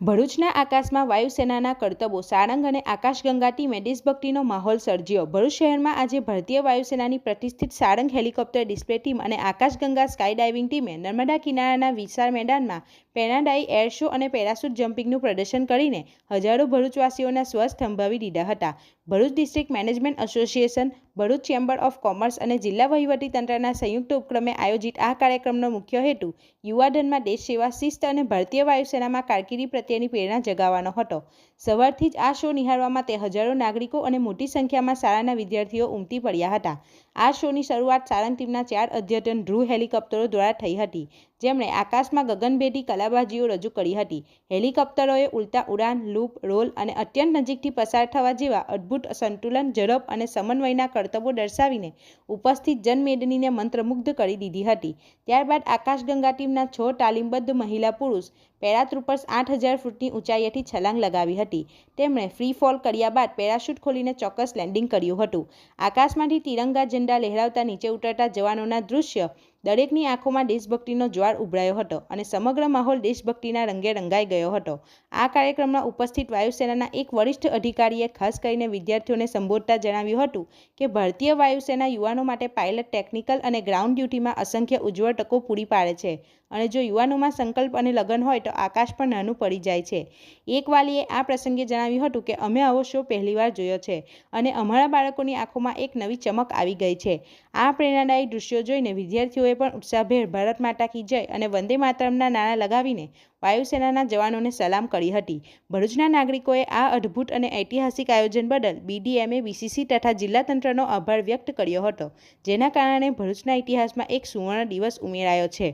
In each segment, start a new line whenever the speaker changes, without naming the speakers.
ભરૂચના આકાશમાં વાયુસેનાના કરતબો, સારંગ અને આકાશગંગા ટીમે દેશભક્તિનો માહોલ સર્જ્યો. ભરૂચ શહેરમાં આજે ભારતીય વાયુસેનાની પ્રતિષ્ઠિત સારંગ હેલિકોપ્ટર ડિસ્પ્લે ટીમ અને આકાશગંગા સ્કાય ડાઇવિંગ ટીમે નર્મદા કિનારાના વિશાળ મેદાનમાં પેનાડાઈ એર શો અને પેરાશૂટ જમ્પિંગનું પ્રદર્શન કરીને હજારો ભરૂચવાસીઓના સ્વસ્થ થંભાવી દીધા હતા. Bharuch district management association, Bharuch chamber of commerce અને જિલ્લા વહીવટીતંત્રના સંયુક્ત ઉપક્રમે આયોજિત આ કાર્યક્રમનો મુખ્ય હેતુ યુવાધનમાં દેશ સેવા શિસ્ત અને ભારતીય વાયુસેનામાં કારકિર્દી પ્રત્યેની પ્રેરણા જગાવવાનો હતો. સવારથી જ આ શો નિહાળવામાં તે હજારો નાગરિકો અને મોટી સંખ્યામાં શાળાના વિદ્યાર્થીઓ ઉમટી પડ્યા હતા. આ શોની શરૂઆત સારંગ ટીમના ચાર અદ્યતન ધ્રુવ હેલિકોપ્ટરો દ્વારા થઈ હતી. જેમણે આકાશમાં ગગનભેદી કલાબાજીઓ રજૂ કરી હતી. હેલિકોપ્ટરોએ ઉલટા ઉડાન, લૂપ, રોલ અને અત્યંત નજીકથી પસાર થવા જેવા અદ્ભુત સંતુલન, ઝડપ અને સમન્વયના કરતબો દર્શાવીને ઉપસ્થિત જનમેદનીને મંત્રમુગ્ધ કરી દીધી હતી. ત્યારબાદ આકાશગંગા ટીમના છ તાલીમબદ્ધ મહિલા પુરુષ પેરાટ્રુપર્સ આઠ હજાર ફૂટની ઊંચાઈએથી છલાંગ લગાવી હતી. તેમણે ફ્રી ફોલ કર્યા બાદ પેરાશૂટ ખોલીને ચોક્કસ લેન્ડિંગ કર્યું હતું. આકાશમાંથી તિરંગા ઝંડા લહેરાવતા નીચે ઉતરતા જવાનોના દૃશ્ય દરેકની આંખોમાં દેશભક્તિનો જ્વાર ઉભરાયો હતો અને સમગ્ર માહોલ દેશભક્તિના રંગે રંગાઈ ગયો હતો. આ કાર્યક્રમમાં ઉપસ્થિત વાયુસેનાના એક વરિષ્ઠ અધિકારીએ ખાસ કરીને વિદ્યાર્થીઓને સંબોધતા જણાવ્યું હતું કે ભારતીય વાયુસેના યુવાનો માટે પાયલટ ટેકનિકલ અને ગ્રાઉન્ડ ડ્યુટીમાં અસંખ્ય ઉજ્જવળ તકો પૂરી પાડે છે અને જો યુવાનોમાં સંકલ્પ અને લગન હોય તો આકાશ પણ નાનું પડી જાય છે. એક વાલીએ આ પ્રસંગે જણાવ્યું હતું કે, અમે આવો શો પહેલીવાર જોયો છે અને અમારા બાળકોની આંખોમાં એક નવી ચમક આવી ગઈ છે. આ પ્રેરણાદાયી દૃશ્યો જોઈને વિદ્યાર્થીઓએ પણ ઉત્સાહભેર ભારત માતા કી જય અને વંદે માતરમના નારા લગાવીને વાયુસેનાના જવાનોને સલામ કરી હતી ભરૂચના નાગરિકોએ આ અદ્ભુત અને ઐતિહાસિક આયોજન બદલ બીડીએમએ બીસીસી તથા જિલ્લા તંત્રનો આભાર વ્યક્ત કર્યો હતો જેના કારણે ભરૂચના ઇતિહાસમાં એક સુવર્ણ દિવસ ઉમેરાયો છે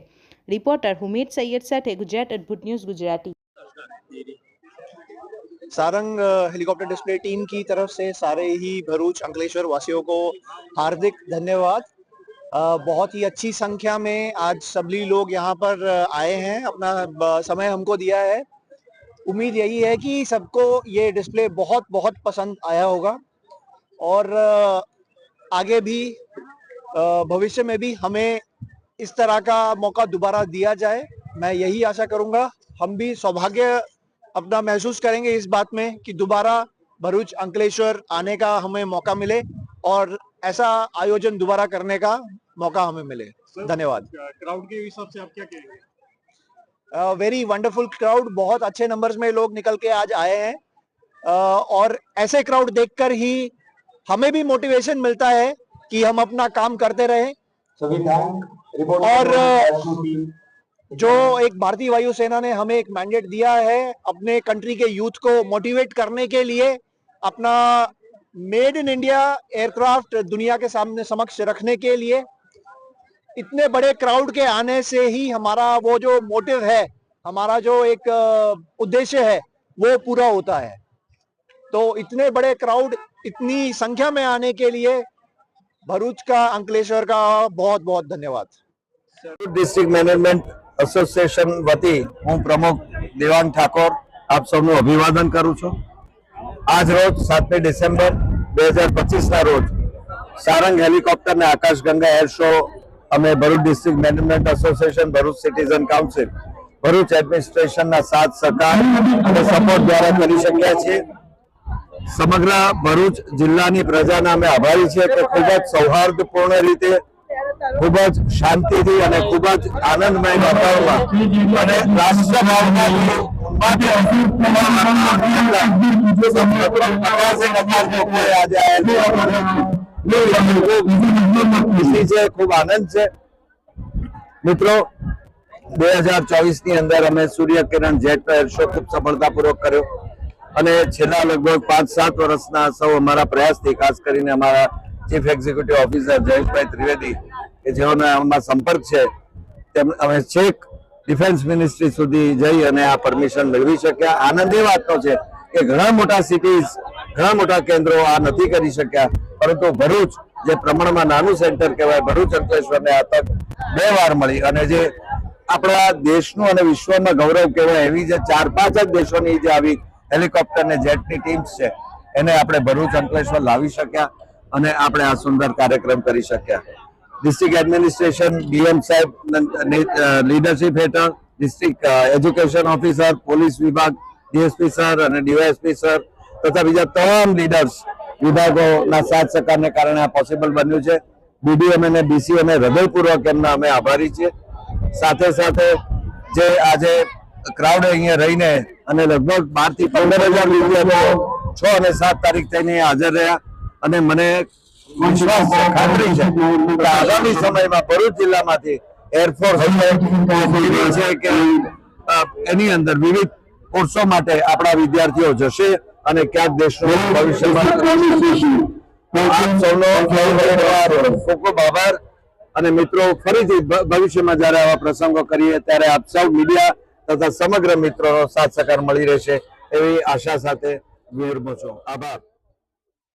રિપોર્ટર હુમેદ સૈયદ સાથે ગુજરાત અદ્ભુત news Gujarati
Sarang helicopter display team की तरफ से सारे ही भरूच अंकलेश्वर वासियों को हार्दिक धन्यवाद अ, बहुत ही अच्छी संख्या में आज सभी लोग यहाँ पर आए हैं। अपना समय हमको दिया है। उम्मीद यही है कि सबको ये डिस्प्ले बहुत बहुत पसंद आया होगा। और आगे भी भविष्य में भी हमें इस तरह का मौका दोबारा दिया जाए। मैं यही आशा करूँगा। हम भी सौभाग्य अपना महसूस करेंगे इस बात में कि दोबारा भरूच अंकलेश्वर आने का हमें मौका मिले और ऐसा आयोजन दोबारा करने का मौका हमें मिले। धन्यवाद।
क्राउड के हिसाब से आप क्या कहेंगे?
वेरी वंडरफुल क्राउड बहुत अच्छे नंबर्स में लोग निकल के आज आए हैं। अ, और ऐसे क्राउड देखकर ही हमें भी मोटिवेशन मिलता है कि हम अपना काम करते रहे। और जो एक भारतीय वायुसेना ने हमें एक मैंडेट दिया है अपने कंट्री के यूथ को मोटिवेट करने के लिए अपना मेड इन इंडिया एयरक्राफ्ट दुनिया के सामने समक्ष रखने के लिए इतने बड़े क्राउड के आने से ही हमारा वो जो मोटिव है हमारा जो एक अ, उद्देश्य है वो पूरा होता है तो इतने बड़े क्राउड इतनी संख्या में आने के लिए भरूच का अंकलेश्वर का बहुत बहुत धन्यवाद
ડિસ્ટ્રિક્ટ મેનેજમેન્ટ એસોસિએશન વતી હું પ્રમુખ દેવાંગ ઠાકોર આપ સૌનું અભિવાદન કરું છું આજ રોજ સાતમી ડિસેમ્બર બે હજાર પચીસના રોજ સારંગ હેલિકોપ્ટર ને આકાશગંગા એર શો અમે Bharuch district management association, Bharuch citizen council, Bharuch એડમિનિસ્ટ્રેશનના સાથ, સહકાર અને સપોર્ટ દ્વારા કરી શક્યા છીએ. સમગ્ર ભરૂચ જિલ્લાની પ્રજાના અમે આભારી છીએ કે ખૂબ જ સૌહાર્દપૂર્ણ રીતે, ખૂબ જ શાંતિથી અને ખૂબ જ આનંદમય વાતાવરણમાં અને રાષ્ટ્ર ભાવનાથી આજે ખુશી છે અને છેલ્લા લગભગ પાંચ સાત વર્ષના સૌ અમારા પ્રયાસથી, ખાસ કરીને અમારા chief executive officer Jayeshbhai Trivedi, કે જેઓનો આમાં સંપર્ક છે, તેમ અમે છેક ડિફેન્સ મિનિસ્ટ્રી સુધી જઈ અને આ પરમિશન મેળવી શક્યા. આનંદ એ વાતનો છે કે ઘણા મોટા સિટીઝ ઘણા મોટા કેન્દ્રો આ નથી કરી શક્યા. પરંતુ ભરૂચ, જે પ્રમાણમાં નાનું સેન્ટર કહેવાય, ભરૂચ અંકલેશ્વરને આ તક બે વાર મળી. અને જે આપણા દેશનું અને વિશ્વમાં ગૌરવ કહેવાય, એવી જે ચાર પાંચ જ દેશોની જે આવી હેલિકોપ્ટર ને જેટની ટીમ્સ છે, એને આપણે ભરૂચ, અંકલેશ્વર લાવી શક્યા અને આપણે આ સુંદર કાર્યક્રમ કરી શક્યા. ડિસ્ટ્રિક્ટ એડમિનિસ્ટ્રેશન ડીએમ સાહેબ લીડરશીપ હેઠળ ડિસ્ટ્રિક્ટ એજ્યુકેશન ઓફિસર પોલીસ વિભાગ ડીએસપી સર અને ડીવાયએસપી સર તથા બીજા તમામ લીડર્સ વિભાગોના સાથ સહકારને કારણે આ પોસિબલ બન્યું છે. બીડીએમ અને બીસીએમ હૃદયપૂર્વક એમના અમે આભારી છીએ. સાથે સાથે જે આજે ક્રાઉડ અહીંયા રહીને અને લગભગ બારથી પંદર હજાર વિદ્યાર્થીઓ છ અને સાત તારીખ થઈને હાજર રહ્યા અને મને વિશ્વાસ ખાતરી છે કે આગામી સમયમાં ભરૂચ જિલ્લામાંથી એરફોર્સ છે કે એની અંદર વિવિધ કોર્સો માટે આપણા વિદ્યાર્થીઓ જશે. અને ક્યાંક દેશનું ભવિષ્યમાં સૌનો ખૂબ ખૂબ આભાર. અને મિત્રો ફરીથી ભવિષ્યમાં જ્યારે આવા પ્રસંગો કરીએ ત્યારે આપ સૌ મીડિયા તથા સમગ્ર મિત્રોનો સાથ સહકાર મળી રહેશે એવી આશા સાથે વિરમો છું. આભાર.